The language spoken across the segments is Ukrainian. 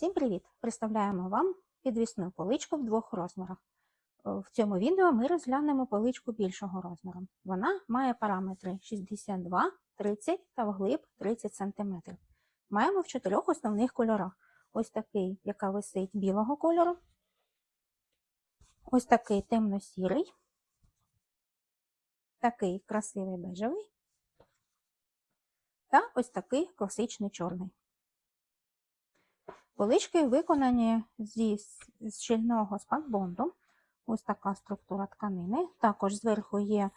Всім привіт! Представляємо вам підвісну поличку в двох розмірах. Е, В цьому відео ми розглянемо поличку більшого розміру. Вона має параметри 62, 30 та вглиб 30 см. Маємо в чотирьох основних кольорах. Ось такий, яка висить білого кольору, ось такий темно-сірий, такий красивий бежевий та ось такий класичний чорний. Полички виконані зі щільного спанбонду. Ось така структура тканини. Також зверху є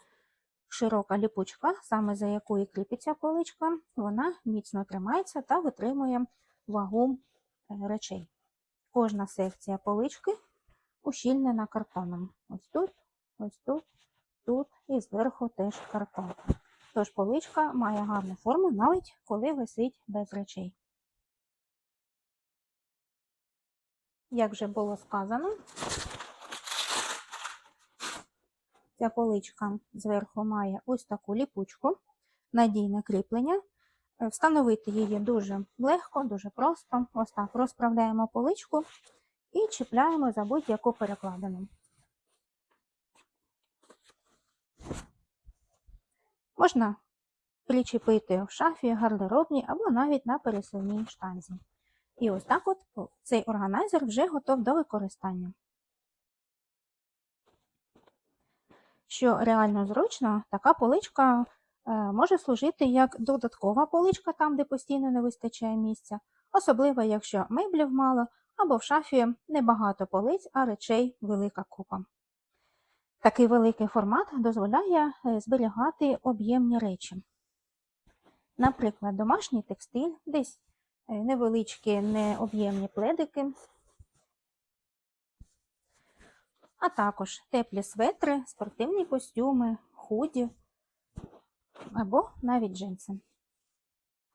широка ліпучка, саме за якою кріпиться поличка. Вона міцно тримається та витримує вагу е, речей. Кожна секція полички ущільнена картоном. Ось тут, ось тут, тут і зверху теж картон. Тож поличка має гарну форму, навіть коли висить без речей. Як вже було сказано, ця поличка зверху має ось таку ліпучку, надійне кріплення. Е, Встановити її дуже легко, дуже просто. Ось так розправляємо поличку і чіпляємо за будь-яку перекладину. Можна причепити в шафі, гардеробній або навіть на пересувній штанзі. І ось так от цей органайзер вже готов до використання. Що реально зручно, така поличка е, може служити як додаткова поличка там, де постійно не вистачає місця, особливо якщо меблів мало або в шафі небагато полиць, а речей велика купа. Такий великий формат дозволяє е, зберігати об'ємні речі. Наприклад, домашній текстиль, десь невеличкі необ'ємні пледики, а також теплі светри, спортивні костюми, худі або навіть джинси.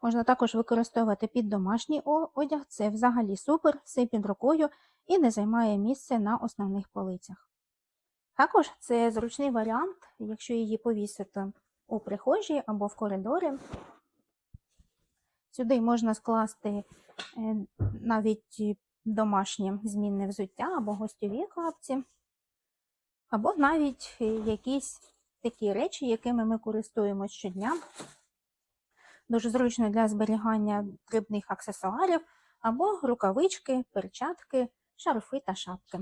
Можна також використовувати під домашній одяг, це взагалі супер, все під рукою і не займає місце на основних полицях. Також це зручний варіант, якщо її повісити у прихожій або в коридорі. Сюди можна скласти е, навіть домашнє змінне взуття або гостьові капці, або навіть якісь такі речі, якими ми користуємося щодня. Дуже зручно для зберігання дрібних аксесуарів, або рукавички, перчатки, шарфи та шапки.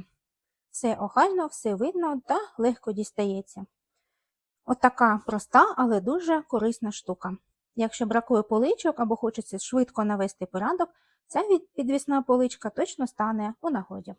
Все охайно, все видно та легко дістається. Отака проста, але дуже корисна штука. Якщо бракує поличок або хочеться швидко навести порядок, ця підвісна поличка точно стане у нагоді.